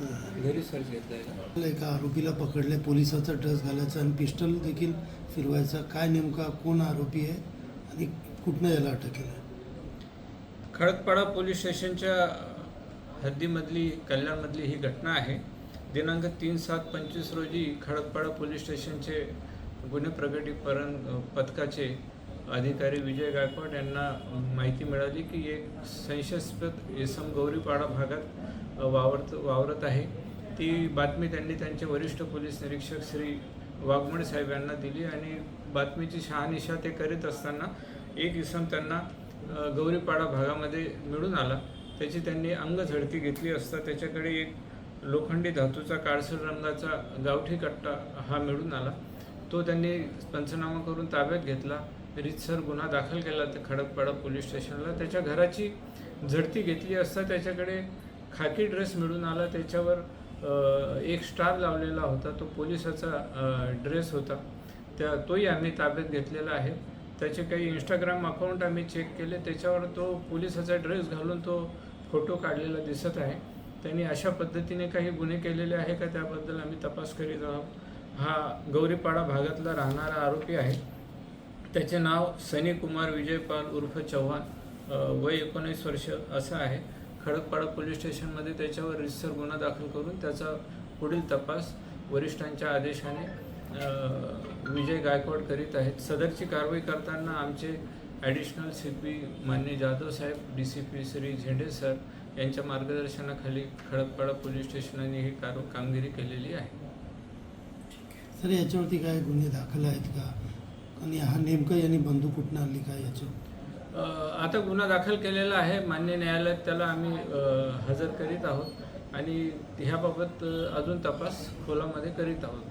घरी सर्च घेतला आहे एका आरोपीला पकडले पोलिसाचा ड्रेस घालायचा आणि पिस्टल देखील फिरवायचा. काय नेमका कोण आरोपी आहे आणि कुठनं याला अटक केलं? खडकपाडा पोलीस स्टेशनच्या हद्दीमधली कल्याणमधली ही घटना आहे. दिनांक तीन सात पंचवीस रोजी खडकपाडा पोलीस स्टेशनचे गुन्हे प्रगटीकरण पथकाचे अधिकारी विजय गायकवाड यांना माहिती मिळाली की एक संशयास्पद इसम गौरीपाडा भागात वावरत वावरत आहे. ती बातमी त्यांनी त्यांचे वरिष्ठ पोलीस निरीक्षक श्री वाघमोडे साहेब यांना दिली आणि बातमीची शहानिशा ते करीत असताना एक इसम त्यांना गौरीपाडा भागामध्ये मिळून आला. त्याची त्यांनी अंग झडती घेतली असता त्याच्याकडे एक लोखंडी धातूचा काळसर रंगाचा गावठी कट्टा हा मिळून आला. तो त्यांनी पंचनामा करून ताब्यात घेतला. रितसर गुन्हा दाखल केला तर खडकपाडा पोलीस स्टेशनला. त्याच्या घराची झडती घेतली असता त्याच्याकडे खाकी ड्रेस मिळून आला. त्याच्यावर एक स्टार लावलेला होता. तो पोलिसाचा ड्रेस होता. त्या तोही आम्ही ताब्यात घेतलेला आहे. त्याचे काही इंस्टाग्राम अकाउंट आम्ही चेक केले. त्याच्यावर तो पोलिसाचा ड्रेस घालून तो फोटो काढलेला दिसत आहे. त्यांनी अशा पद्धतीने काही गुन्हे केलेले आहे का? त्याबद्दल आम्ही तपास करीत आहोत. हा गौरीपाडा भागातला राहणारा आरोपी आहे. त्याचे नाव सनी कुमार विजयपाल उर्फ चव्हाण. वय एकोणीस वर्ष असं आहे. खडकपाडा पोलीस स्टेशनमध्ये त्याच्यावर रितसर गुन्हा दाखल करून त्याचा पुढील तपास वरिष्ठांच्या आदेशाने विजय गायकवाड करीत आहेत. सदरची कारवाई करताना आमचे ॲडिशनल सी पी मान्य जाधव साहेब D C P Shri Zende sir यांच्या मार्गदर्शनाखाली खडकपाडा पोलीस स्टेशनने ही कार कामगिरी केलेली आहे. सर याच्यावरती काय गुन्हे दाखल आहेत का? आणि हा नेमकं यांनी बंदूक उठणार आणली काय याच्यावर आता गुन्हा दाखल केलेला आहे मान्य न्यायालयात त्याला आम्ही हजर करीत आहोत. आणि ह्याबाबत अजून तपास खोलामध्ये करीत आहोत.